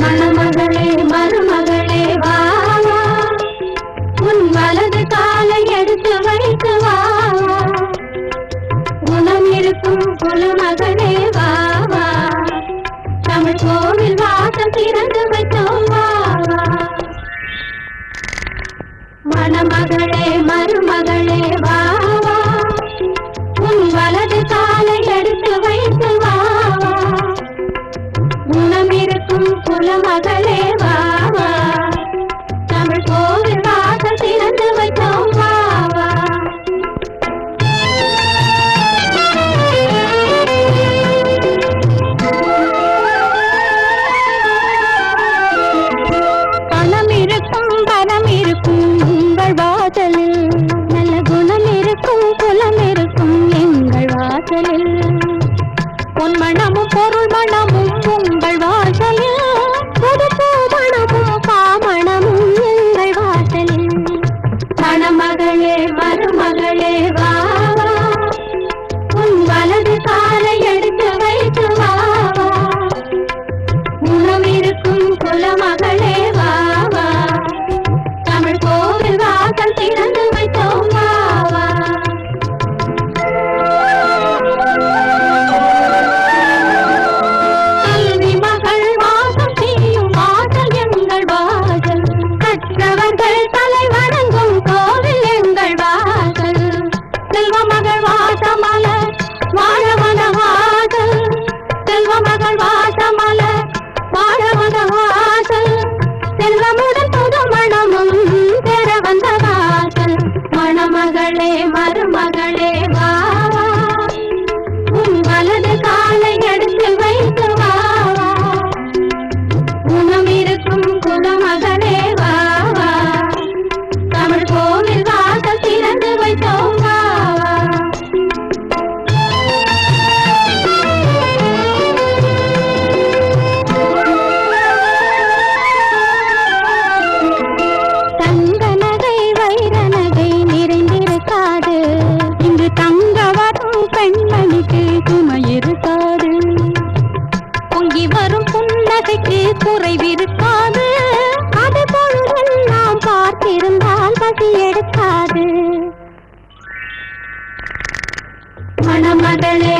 மணமகளே மருமகளே வாவா உன் வலது காலை எடுத்து வைத்து வாவா குணம் இருக்கும் குலமகளே வாவா தமிழ் கோவில் வாசல் திறந்து வைத்தோம் தமிழ் குலமகளே வாவா தமிழ் கோவில் বললাম மகளே மருமகளே வா உன் வலது காலை எடுத்து வைத்து வா. உணம் குலமகள் குறைவிருக்காது. அது பொழுது நாம் பார்த்திருந்தால் பசி எடுக்காது. மணமகளே